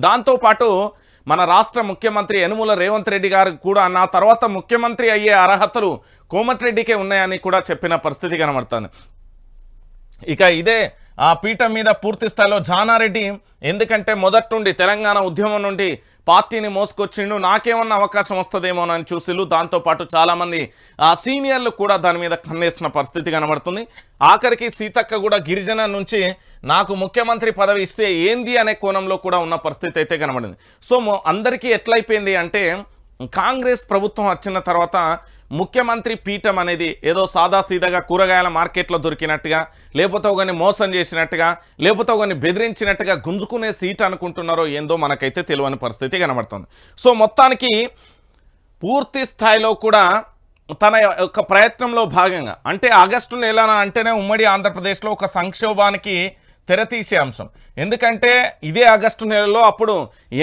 దాంతోపాటు మన రాష్ట్ర ముఖ్యమంత్రి యనుమల రేవంత్ రెడ్డి గారు కూడా నా తర్వాత ముఖ్యమంత్రి అయ్యే అర్హతలు కోమటిరెడ్డికే ఉన్నాయని కూడా చెప్పిన పరిస్థితి కనబడుతుంది. ఇక ఇదే ఆ పీఠం మీద పూర్తి స్థాయిలో జానారెడ్డి ఎందుకంటే మొదటి తెలంగాణ ఉద్యమం నుండి పార్టీని మోసుకొచ్చిండు. నాకేమన్నా అవకాశం వస్తుందేమోనని చూసిళ్ళు. దాంతోపాటు చాలామంది ఆ సీనియర్లు కూడా దాని మీద కన్నేసిన పరిస్థితి కనబడుతుంది. ఆఖరికి సీతక్క కూడా గిరిజన నుంచి నాకు ముఖ్యమంత్రి పదవి ఇస్తే ఏంది అనే కోణంలో కూడా ఉన్న పరిస్థితి అయితే కనబడింది. సో అందరికీ ఎట్లయిపోయింది అంటే కాంగ్రెస్ ప్రభుత్వం వచ్చిన తర్వాత ముఖ్యమంత్రి పీఠం అనేది ఏదో సాదాసీదాగా కూరగాయల మార్కెట్లో దొరికినట్టుగా లేకపోతే ఒకని మోసం చేసినట్టుగా లేకపోతే ఒకని బెదిరించినట్టుగా గుంజుకునే సీట్ అనుకుంటున్నారో ఏందో మనకైతే తెలియని పరిస్థితి కనబడుతుంది. సో మొత్తానికి పూర్తి స్థాయిలో కూడా తన యొక్క ప్రయత్నంలో భాగంగా అంటే ఆగస్టు నెల అంటేనే ఉమ్మడి ఆంధ్రప్రదేశ్లో ఒక సంక్షోభానికి తెరతీసే అంశం. ఎందుకంటే ఇదే ఆగస్టు నెలలో అప్పుడు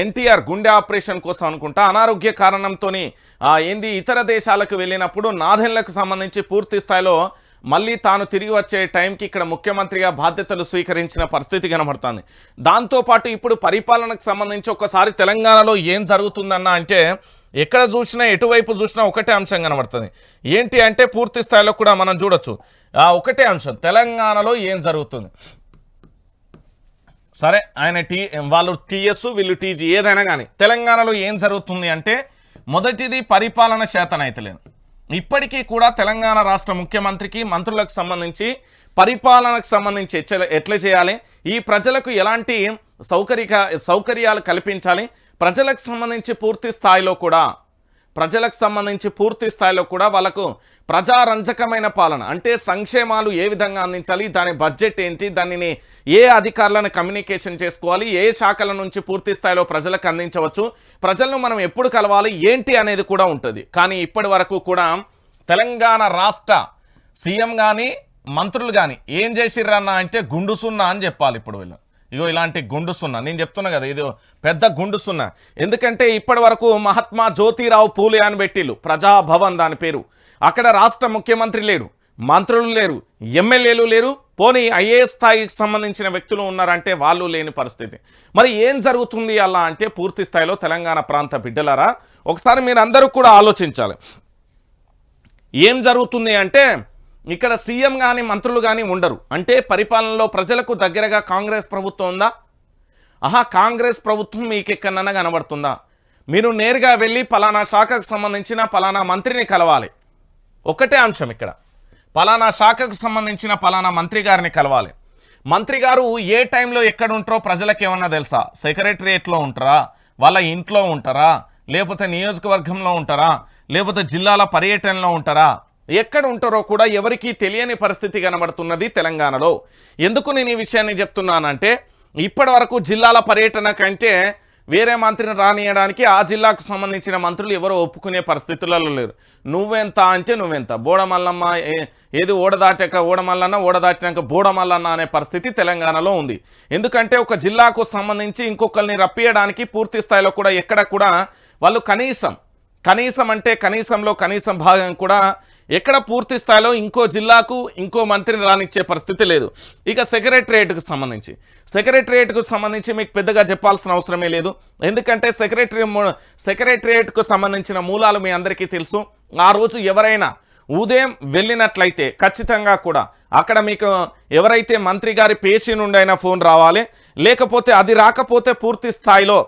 ఎన్టీఆర్ గుండె ఆపరేషన్ కోసం అనుకుంటా అనారోగ్య కారణంతో ఏంది ఇతర దేశాలకు వెళ్ళినప్పుడు నాదెన్లకు సంబంధించి పూర్తి స్థాయిలో మళ్ళీ తాను తిరిగి వచ్చే టైంకి ఇక్కడ ముఖ్యమంత్రిగా బాధ్యతలు స్వీకరించిన పరిస్థితి కనబడుతుంది. దాంతోపాటు ఇప్పుడు పరిపాలనకు సంబంధించి ఒకసారి తెలంగాణలో ఏం జరుగుతుందన్న అంటే ఎక్కడ చూసినా ఎటువైపు చూసినా ఒకటే అంశం కనబడుతుంది. ఏంటి అంటే పూర్తి స్థాయిలో కూడా మనం చూడొచ్చు. ఒకటే అంశం. తెలంగాణలో ఏం జరుగుతుంది? సరే ఆయన టీ వాళ్ళు టీఎస్ వీళ్ళు టీజీ ఏదైనా కానీ తెలంగాణలో ఏం జరుగుతుంది అంటే మొదటిది పరిపాలన శాతం అయితలేదు ఇప్పటికీ కూడా తెలంగాణ రాష్ట్ర ముఖ్యమంత్రికి మంత్రులకు సంబంధించి పరిపాలనకు సంబంధించి ఎట్ల ఎట్లా చేయాలి? ఈ ప్రజలకు ఎలాంటి సౌకర్య సౌకర్యాలు కల్పించాలి? ప్రజలకు సంబంధించి పూర్తి స్థాయిలో కూడా ప్రజలకు సంబంధించి పూర్తి స్థాయిలో కూడా వాళ్ళకు ప్రజారంజకమైన పాలన అంటే సంక్షేమాలు ఏ విధంగా అందించాలి దాని బడ్జెట్ ఏంటి దానిని ఏ అధికారులను కమ్యూనికేషన్ చేసుకోవాలి ఏ శాఖల నుంచి పూర్తి స్థాయిలో ప్రజలకు అందించవచ్చు ప్రజలను మనం ఎప్పుడు కలవాలి ఏంటి అనేది కూడా ఉంటుంది. కానీ ఇప్పటి వరకు కూడా తెలంగాణ రాష్ట్ర సీఎం కానీ మంత్రులు కానీ ఏం చేసిర్రన్నా అంటే గుండుసున్నా అని చెప్పాలి ఇప్పుడు వీళ్ళు. ఇగో ఇలాంటి గుండు సున్నా. నేను చెప్తున్నా కదా ఇది పెద్ద గుండు సున్నా. ఎందుకంటే ఇప్పటి వరకు మహాత్మా జ్యోతిరావు పూలే అని పెట్టిళ్ళు ప్రజాభవన్ దాని పేరు. అక్కడ రాష్ట్ర ముఖ్యమంత్రి లేడు మంత్రులు లేరు ఎమ్మెల్యేలు లేరు పోనీ ఐఏఎస్ స్థాయికి సంబంధించిన వ్యక్తులు ఉన్నారంటే వాళ్ళు లేని పరిస్థితి. మరి ఏం జరుగుతుంది అలా అంటే పూర్తి స్థాయిలో తెలంగాణ ప్రాంత బిడ్డలారా ఒకసారి మీరు అందరూ కూడా ఆలోచించాలి. ఏం జరుగుతుంది అంటే ఇక్కడ సీఎం కానీ మంత్రులు కానీ ఉండరు. అంటే పరిపాలనలో ప్రజలకు దగ్గరగా కాంగ్రెస్ ప్రభుత్వం ఉందా? ఆహా కాంగ్రెస్ ప్రభుత్వం మీకు ఎక్కడన్నా కనబడుతుందా? మీరు నేరుగా వెళ్ళి పలానా శాఖకు సంబంధించిన పలానా మంత్రిని కలవాలి. ఒకటే అంశం ఇక్కడ. పలానా శాఖకు సంబంధించిన పలానా మంత్రి గారిని కలవాలి. మంత్రి గారు ఏ టైంలో ఎక్కడ ఉంటారో ప్రజలకు ఏమన్నా తెలుసా? సెక్రటరియేట్లో ఉంటారా? వాళ్ళ ఇంట్లో ఉంటారా? లేకపోతే నియోజకవర్గంలో ఉంటారా? లేకపోతే జిల్లాల పర్యటనలో ఉంటారా? ఎక్కడ ఉంటారో కూడా ఎవరికీ తెలియని పరిస్థితి కనబడుతున్నది తెలంగాణలో. ఎందుకు నేను ఈ విషయాన్ని చెప్తున్నానంటే ఇప్పటి వరకు జిల్లాల పర్యటన కంటే వేరే మంత్రిని రానియడానికి ఆ జిల్లాకు సంబంధించిన మంత్రులు ఎవరో ఒప్పుకునే పరిస్థితులలో లేరు. నువ్వెంత అంటే నువ్వెంత. బోడమల్లమ్మ ఏ- ఏది ఓడదాటాక ఓడమల్లన్న ఓడదాటినాక బోడమల్లన్న అనే పరిస్థితి తెలంగాణలో ఉంది. ఎందుకంటే ఒక జిల్లాకు సంబంధించి ఇంకొకరిని రప్పియడానికి పూర్తి స్థాయిలో కూడా ఎక్కడ కూడా వాళ్ళు కనీసం కనీసం అంటే కనీసంలో కనీసం భాగం కూడా ఎక్కడ పూర్తి స్థాయిలో ఇంకో జిల్లాకు ఇంకో మంత్రిని రానిచ్చే పరిస్థితి లేదు. ఇక సెక్రటరియేట్కు సంబంధించి. సెక్రటరియేట్కు సంబంధించి మీకు పెద్దగా చెప్పాల్సిన అవసరమే లేదు. ఎందుకంటే సెక్రటరీ సెక్రటరియేట్కు సంబంధించిన మూలాలు మీ అందరికీ తెలుసు. ఆ రోజు ఎవరైనా ఉదయం వెళ్ళినట్లయితే ఖచ్చితంగా కూడా అక్కడ మీకు ఎవరైతే మంత్రి గారి పేషి నుండి అయినా ఫోన్ రావాలి. లేకపోతే అది రాకపోతే పూర్తి స్థాయిలో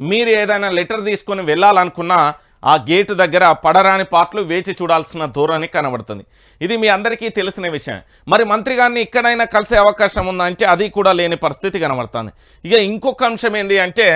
మీరు ఏదైనా లెటర్ తీసుకొని వెళ్ళాలనుకున్నా ఆ గేటు దగ్గర పడరాని పాటలు వేచి చూడాల్సిన ధోరణి కనబడుతుంది. ఇది మీ అందరికీ తెలిసిన విషయం. మరి మంత్రి గారిని ఎక్కడైనా కలిసే అవకాశం ఉందంటే అది కూడా లేని పరిస్థితి కనబడుతుంది. ఇక ఇంకొక అంశం ఏంటి అంటే